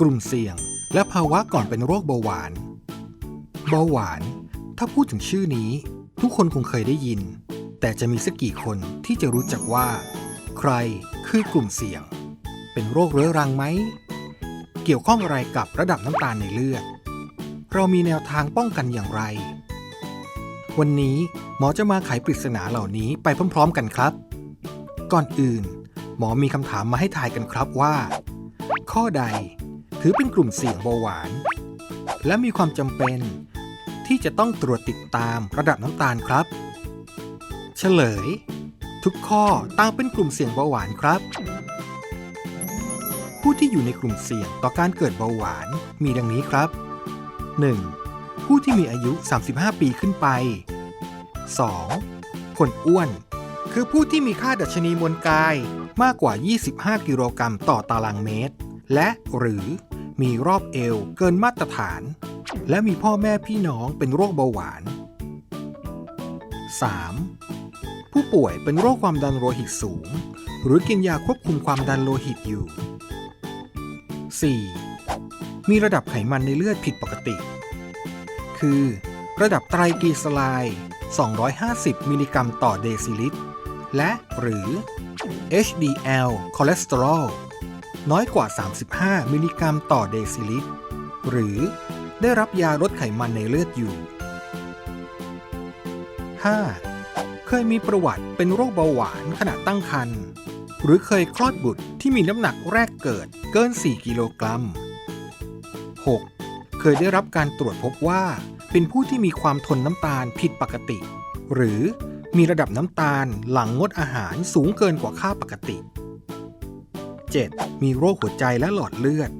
กลุ่มเสี่ยง และภาวะก่อนเป็นโรคเบาหวาน เบาหวาน ถ้าพูดถึงชื่อนี้ ทุกคนคงเคยได้ยิน แต่จะมีสักกี่คนที่จะรู้จักว่า ใครคือกลุ่มเสี่ยง เป็นโรคเรื้อรังไหม เกี่ยวข้องอะไรกับระดับน้ำตาลในเลือด เรามีแนวทางป้องกันอย่างไร วันนี้หมอจะมาไขปริศนาเหล่านี้ไปพร้อม ๆ กันครับ ก่อนอื่น หมอมีคำถามมาให้ทายกันครับว่า ข้อใด ถือเป็นกลุ่มเสี่ยงเบาหวาน และมีความจำเป็น ที่จะต้องตรวจติดตามระดับน้ำตาลครับ เฉลย ทุกข้อต่างเป็นกลุ่มเสี่ยงเบาหวานครับ ผู้ที่อยู่ในกลุ่มเสี่ยงต่อการเกิดเบาหวานมีดังนี้ครับ 1. ผู้ที่มีอายุ 35 ปีขึ้นไป 2. คนอ้วน คือผู้ที่มีค่าดัชนีมวลกายมากกว่า 25 กิโลกรัมต่อตารางเมตร และหรือ มีรอบเอวเกินมาตรฐาน และมีพ่อแม่พี่น้องเป็นโรคเบาหวาน 3. ผู้ป่วยเป็นโรคความดันโลหิตสูง หรือกินยาควบคุมความดันโลหิตอยู่ 4. มีระดับไขมันในเลือดผิดปกติ คือ ระดับไตรกลีเซอไรด์250 มิลลิกรัมต่อเดซิลิตร และหรือ HDL คอเลสเตอรอล น้อยกว่า 35 มิลลิกรัมต่อเดซิลิตร หรือได้รับยาลดไขมันในเลือดอยู่ 5. เคยมีประวัติเป็นโรคเบาหวานขณะตั้งครรภ์หรือเคยคลอดบุตรที่มีน้ำหนักแรกเกิดเกิน 4 กิโลกรัม 6. เคยได้รับการตรวจพบว่า เป็นผู้ที่มีความทนน้ำตาลผิดปกติ หรือมีระดับน้ำตาลหลังงดอาหารสูงเกินกว่าค่าปกติ 7. มีโรคหัวใจและหลอดเลือด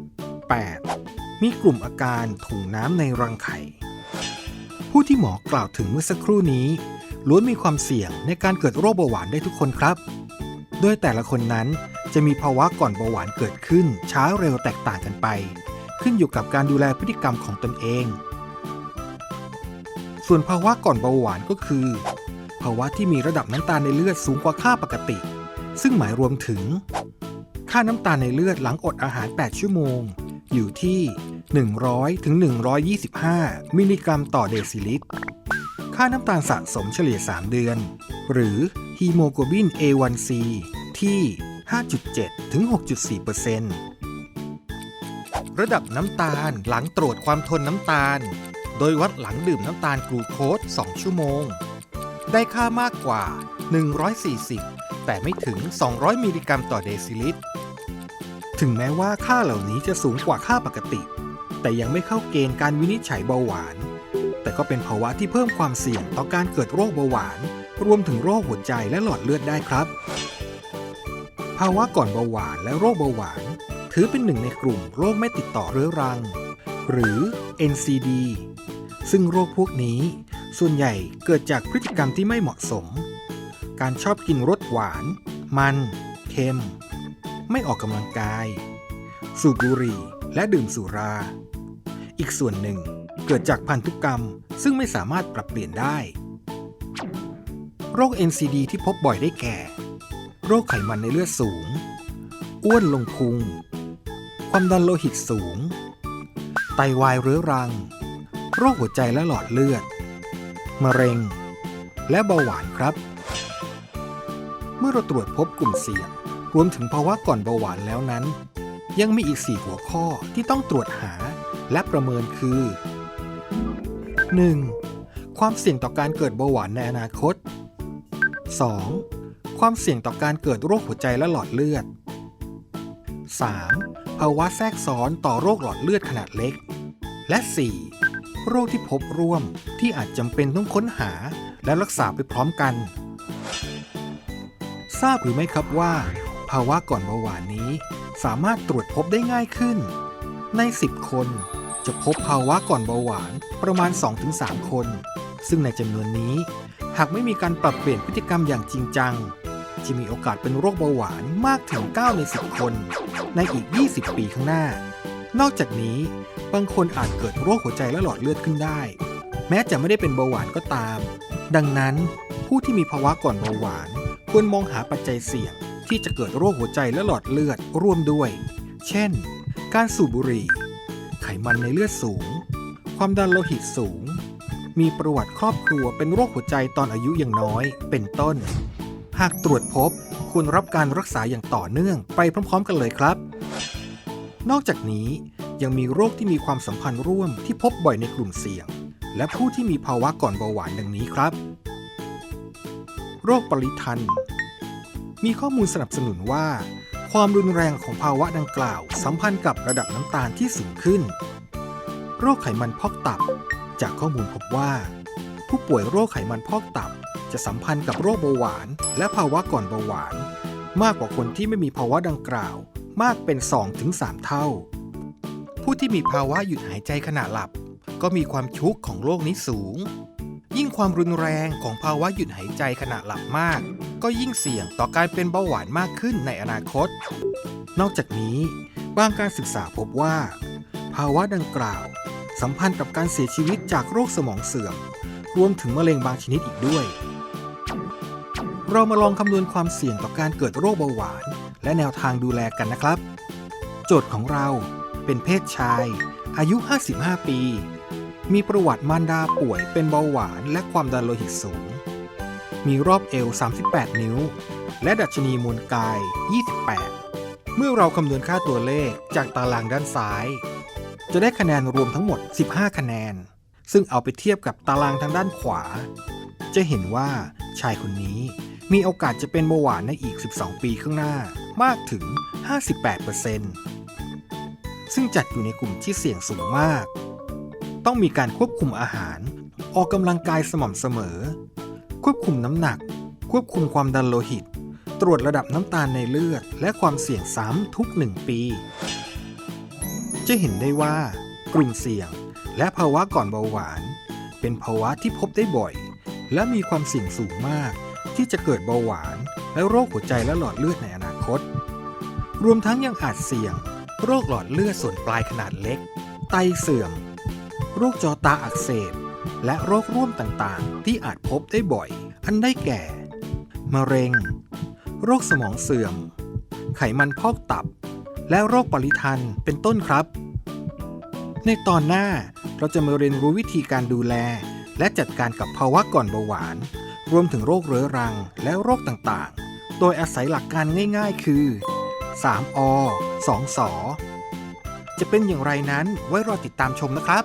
8. มีกลุ่มอาการถุงน้ำในรังไข่ ผู้ที่หมอกล่าวถึงเมื่อสักครู่นี้ล้วนมีความเสี่ยงในการเกิดโรคเบาหวานได้ทุกคนครับ โดยแต่ละคนนั้นจะมีภาวะก่อนเบาหวานเกิดขึ้น ช้าเร็วแตกต่างกันไป ขึ้นอยู่กับการดูแลพฤติกรรมของตนเอง ส่วนภาวะก่อนเบาหวานก็คือ ภาวะที่มีระดับน้ำตาลในเลือดสูงกว่าค่าปกติ ซึ่งหมายรวมถึง ค่าน้ำตาลในเลือดหลังอดอาหาร 8 ชั่วโมง อยู่ที่ 100ถึง125 มิลลิกรัมต่อเดซิลิตร ค่าน้ำตาลสะสมเฉลี่ย 3 เดือน หรือฮีโมโกลบิน A1C ที่ 5.7ถึง6.4%ระดับน้ำตาลหลังตรวจความทนน้ำตาล โดยวัดหลังดื่มน้ำตาลกลูโคส 2 ชั่วโมง ได้ค่ามากกว่า 140 แต่ไม่ถึง 200 มิลลิกรัมต่อเดซิลิตร ถึงแม้ว่าค่าเหล่านี้จะสูงกว่าค่าปกติ แต่ยังไม่เข้าเกณฑ์การวินิจฉัยเบาหวาน แต่ก็เป็นภาวะที่เพิ่มความเสี่ยงต่อการเกิดโรคเบาหวาน รวมถึงโรคหัวใจและหลอดเลือดได้ครับ ภาวะก่อนเบาหวานและโรคเบาหวาน ถือเป็นหนึ่งในกลุ่มโรคไม่ติดต่อเรื้อรัง หรือ NCD ซึ่งโรคพวกนี้ส่วนใหญ่เกิดจากพฤติกรรมที่ไม่เหมาะสม การชอบกินรสหวาน มัน เค็ม ไม่ออกกำลังกาย สูบบุหรี่และดื่มสุรา อีกส่วนหนึ่งเกิดจากพันธุกรรมซึ่งไม่สามารถปรับเปลี่ยนได้ โรค NCD ที่พบบ่อยได้แก่ โรคไขมันในเลือดสูง อ้วนลงพุง ความดันโลหิตสูง ไตวายเรื้อรัง โรคหัวใจและหลอดเลือด มะเร็ง และเบาหวานครับ มื่อเราตรวจพบกลุ่มเสี่ยง รวมถึงภาวะก่อนเบาหวานแล้วนั้น ยังมีอีก 4 หัวข้อที่ต้องตรวจหาและประเมินคือ 1. ความเสี่ยงต่อการเกิดเบาหวานในอนาคต 2. ความเสี่ยงต่อการเกิดโรคหัวใจและหลอดเลือด 3. ภาวะแทรกซ้อนต่อโรคหลอดเลือดขนาดเล็ก และ 4. โรคที่พบร่วมที่อาจจำเป็นต้องค้นหาและรักษาไปพร้อมกัน ทราบหรือไม่ครับว่า ภาวะก่อนเบาหวานนี้ สามารถตรวจพบได้ง่ายขึ้น ใน 10 คนจะพบภาวะก่อนเบาหวานประมาณ 2-3 คน ซึ่งในจำนวนนี้ หากไม่มีการปรับเปลี่ยนพฤติกรรมอย่างจริงจัง จะมีโอกาสเป็นโรคเบาหวานมากถึง 9 ใน 10 คน ในอีก 20 ปีข้างหน้า นอกจากนี้ บางคนอาจเกิดโรคหัวใจและหลอดเลือดขึ้นได้ แม้จะไม่ได้เป็นเบาหวานก็ตาม ดังนั้นผู้ที่มีภาวะก่อนเบาหวาน ควรมองหาปัจจัยเสี่ยง ที่จะเกิดโรคหัวใจและหลอดเลือดร่วมด้วย เช่น การสูบบุหรี่ ไขมันในเลือดสูง ความดันโลหิตสูง มีประวัติครอบครัวเป็นโรคหัวใจตอนอายุยังน้อย เป็นต้น หากตรวจพบควรรับการรักษาอย่างต่อเนื่องไปพร้อม ๆ กันเลยครับ นอกจากนี้ยังมีโรคที่มีความสัมพันธ์ร่วมที่พบบ่อยในกลุ่มเสี่ยง และผู้ที่มีภาวะก่อนเบาหวานดังนี้ครับ โรคปริทัน มีข้อมูลสนับสนุนว่า ความรุนแรงของภาวะดังกล่าว สัมพันธ์กับระดับน้ำตาลที่สูงขึ้น โรคไขมันพอกตับ จากข้อมูลพบว่า ผู้ป่วยโรคไขมันพอกตับ จะสัมพันธ์กับโรคเบาหวาน และภาวะก่อนเบาหวาน มากกว่าคนที่ไม่มีภาวะดังกล่าว มากเป็น 2-3 เท่า ผู้ที่มีภาวะหยุดหายใจขณะหลับ ก็มีความชุกของโรคนี้สูง ยิ่งความรุนแรงของภาวะหยุดหายใจขณะหลับมาก ก็ยิ่งเสี่ยงต่อการเป็นเบาหวานมากขึ้นในอนาคต นอกจากนี้ บางการศึกษาพบว่า ภาวะดังกล่าว สัมพันธ์กับการเสียชีวิตจากโรคสมองเสื่อม รวมถึงมะเร็งบางชนิดอีกด้วย เรามาลองคำนวณความเสี่ยงต่อการเกิดโรคเบาหวาน และแนวทางดูแลกันนะครับ โจทย์ของเราเป็นเพศชาย อายุ 55 ปี มีประวัติมารดาป่วยเป็นเบาหวานและความดันโลหิตสูง มีรอบเอว 38 นิ้ว และดัชนีมวลกาย 28 เมื่อเราคำนวณค่าตัวเลขจากตารางด้านซ้าย จะได้คะแนนรวมทั้งหมด 15 คะแนน ซึ่งเอาไปเทียบกับตารางทางด้านขวา จะเห็นว่าชายคนนี้มีโอกาสจะเป็นเบาหวานในอีก 12 ปีข้างหน้ามากถึง 58%ซึ่งจัดอยู่ในกลุ่มที่เสี่ยงสูงมาก ต้องมีการควบคุมอาหาร ออกกำลังกายสม่ำเสมอ ควบคุมน้ำหนัก ควบคุมความดันโลหิต ตรวจระดับน้ำตาลในเลือด และความเสี่ยงซ้ำทุก 1 ปี จะเห็นได้ว่ากลุ่มเสี่ยง และภาวะก่อนเบาหวาน เป็นภาวะที่พบได้บ่อย และมีความเสี่ยงสูงมาก ที่จะเกิดเบาหวาน และโรคหัวใจและหลอดเลือดในอนาคต รวมทั้งยังอาจเสี่ยง โรคหลอดเลือดส่วนปลายขนาดเล็ก ไตเสื่อม โรคจอตาอักเสบ และโรคร่วมต่างๆ ที่อาจพบได้บ่อย อันได้แก่ มะเร็ง โรคสมองเสื่อม ไขมันพอกตับ และโรคปริทันเป็นต้นครับ ในตอนหน้าเราจะมาเรียนรู้วิธีการดูแล และจัดการกับภาวะก่อนเบาหวาน รวมถึงโรคเรื้อรังและโรคต่างๆ โดยอาศัยหลักการง่าย ๆ คือ 3อ2สอจะเป็นอย่างไรนั้นไว้รอติดตามชมนะครับ